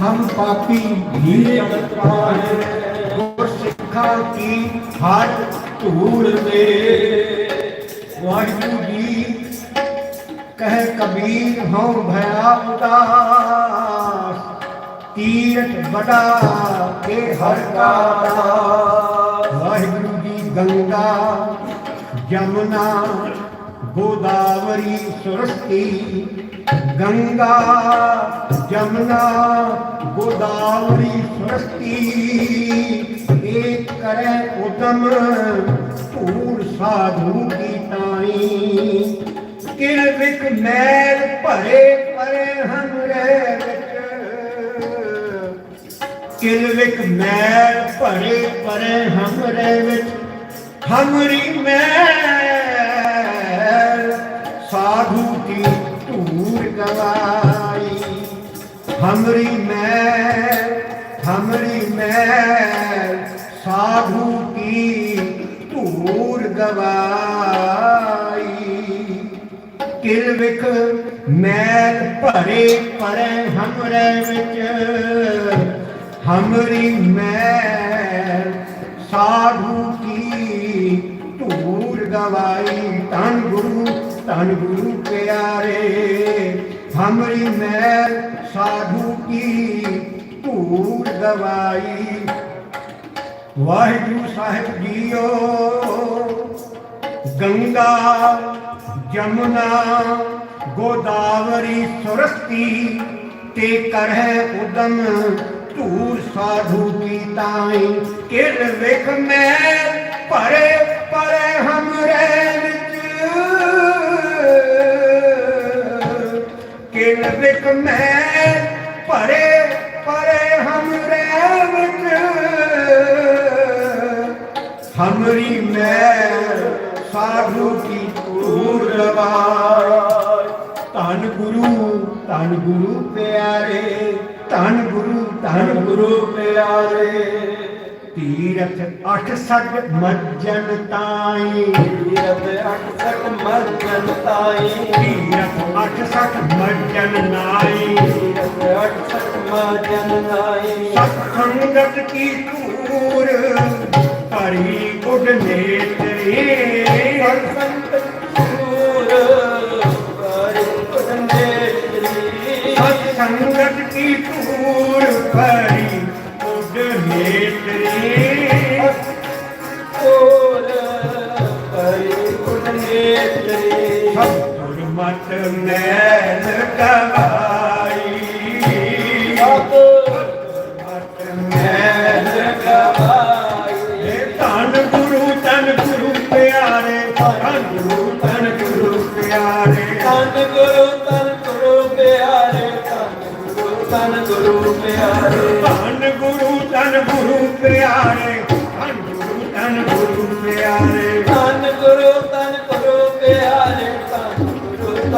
हम पापी भीरे गुरसिखा की हट धूल दे वाहिगुरु जी कह कबीर हम भया उदास तीर्थ बड़ा के हर का वाहिगुरु जी गंगा यमुना गोदावरी सरस्वती ਗੰਗਾ, ਜਮਨਾ, ਗੋਦਾਵਰੀ ਸੁਰਸਤੀ ਏਕ ਕਰੈ ਉਦਮ ਧੂੜ ਸਾਧੂ ਕੀ ਤਾਈ ਕਿਲ ਵਿਕ ਮੈਲ ਭਰੇ ਪਰੇ ਹਮਰੇ ਵਿੱਚ। ਕਿਲ ਵਿਕ ਮੈਲ ਭਰੇ ਪਰੇ ਹਮਰੇ ਵਿੱਚ। ਹਮਰੀ ਮੈਲ ਸਾਧੂ ਕੀ ਧੂੜ ਗਵਾਈ। ਹਮਰੀ ਮੈਲ ਹਮਰੀ ਮੈਲ ਸਾਧੂ ਕੀ ਧੂੜ ਗਵਾਈ। ਕਿਲ ਵਿਖ ਮੈਲ ਭਰੇ ਪਰੇ ਹਮਰੇ ਵਿੱਚ। ਹਮਰੀ ਮੈਲ ਸਾਧੂ ਕੀ ਧੂੜ ਗਵਾਈ। ਤਨ ਧੰਨ ਗੁਰੂ ਪਿਆਰੇ, ਹਮਰੀ ਮੈਲ ਸਾਧੂ ਕੀ ਧੂੜ ਗਵਾਈ। ਵਾਹਿਗੁਰੂ ਸਾਹਿਬ ਜੀਓ, ਗੰਗਾ, ਜਮਨਾ, ਗੋਦਾਵਰੀ, ਸੁਰਸਤੀ ਤੇ ਕਰਹਿ ਉਦਮ ਧੂਰ ਸਾਧੂ ਕੀ ਤਾਈ। ਕਿਰ ਵਿਖ ਮੈਂ ਭਰੇ ਪਰੇ ਹਮਰੇ ਕਿਲ ਵਿਕ ਮੈਲ ਭਰੇ ਪਰੇ ਹਮਰੇ ਵਿੱਚ ਹਮਰੀ ਮੈਲ ਸਾਧੂ ਕੀ ਧੂੜ ਲਵਾਏ ਧੰਨ ਗੁਰੂ ਧੰਨ ਗੁਰੂ ਪਿਆਰੇ, ਧੰਨ ਗੁਰੂ ਧੰਨ ਗੁਰੂ ਪਿਆਰੇ। ਤੀਰਥ 68 ਮੱਜਨ ਤਾਈ। ਤੀਰਥ 68 ਮਰਜਨ ਤਾਈ। ਤੀਰਥ 68 ਮੱਜਨ ਨਾਈ। ਤੀਰਥ 68 ਮਰਜਨ ਤਾਈ ਸਤ ਸੰਗਤ ਕੀ ਧੂੜ ਭਰੀ ਗੁੱਡ ਮਤ ਮੈਲ ਮਤ ਮੈਲ ਗਵਾਈ ਧੰਨ ਗੁਰੂ ਤਨ ਗੁਰੂ ਪਿਆਰੇ ਧੰਨ ਗੁਰੂ ਤਨ ਗੁਰੂ ਪਿਆਰੇ ਤਨ ਗੁਰੂ ਤਨ ਗੁਰੂ ਪਿਆਰੇ ਧੰਨ ਗੁਰੂ ਤਨ ਗੁਰੂ ਪਿਆਰੇ ਧੰਨ ਗੁਰੂ ਧੰਨ ਗੁਰੂ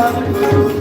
ਗੁਰੂ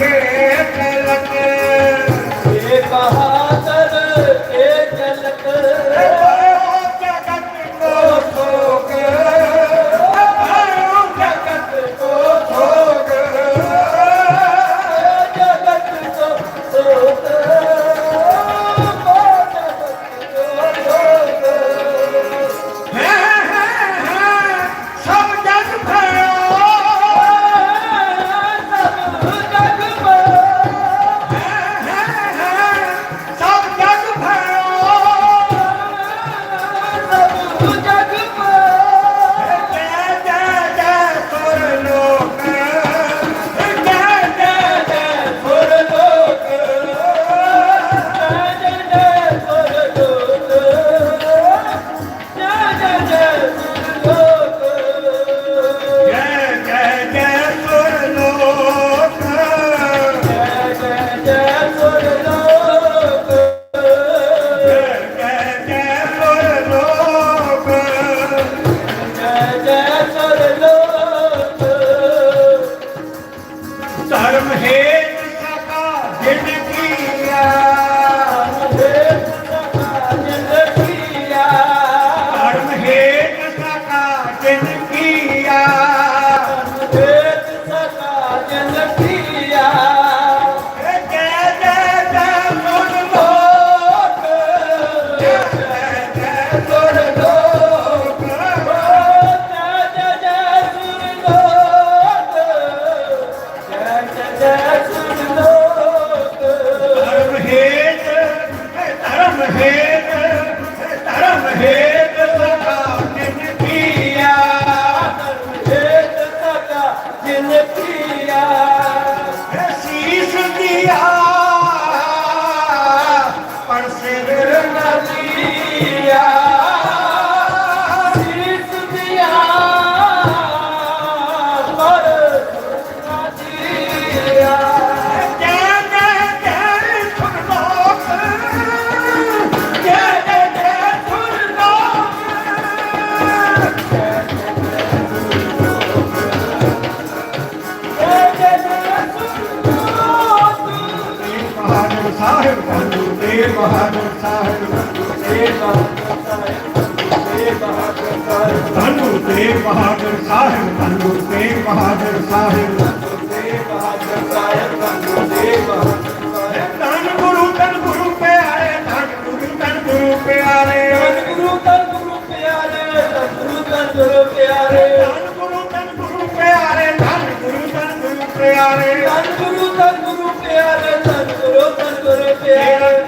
के लगे ये कहा ਧੰਨੂ ਤੇਗ ਬਹਾਦਰ ਸਾਹਿਬ ਧੰਨੂ ਤੇਗ ਬਹਾਦਰ ਸਾਹਿਬ ਧੰਨੂ ਤੇਗ ਬਹਾਦਰ ਸਾਹਿਬ ਧੰਨ ਗੁਰੂ ਧੰਨ ਗੁਰੂ ਪਿਆਰੇ, ਧੰਨ ਗੁਰੂ ਧੰਨ ਗੁਰੂ ਪਿਆਰੇ, ਧੰਨ ਗੁਰੂ ਧੰਨ ਗੁਰੂ ਪਿਆਰੇ, ਧੰਨ ਗੁਰੂ ਧੰਨ ਗੁਰੂ ਪਿਆਰੇ। ਤੇਰਾ ਕੀਆ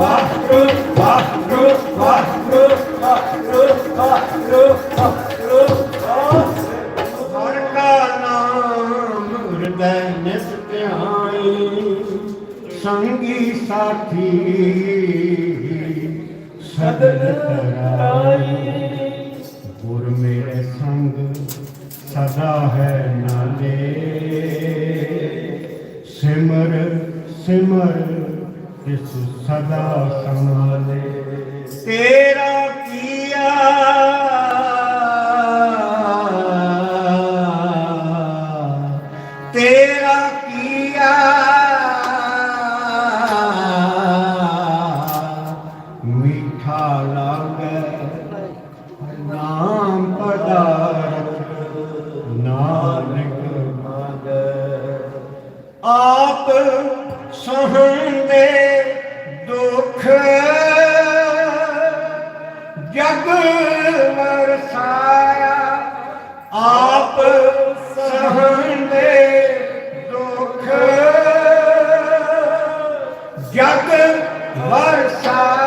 ਹਰ ਸਿਮਰ ਇਸ ਸਦਾ ਸੰਭਾਲੇ। ਤੇਰਾ ਕੀਆ ਤੇਰਾ ਕੀਆ ਮਿੱਠਾ ਲਾਗੇ Jacob Varsha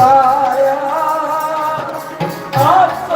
पाया आप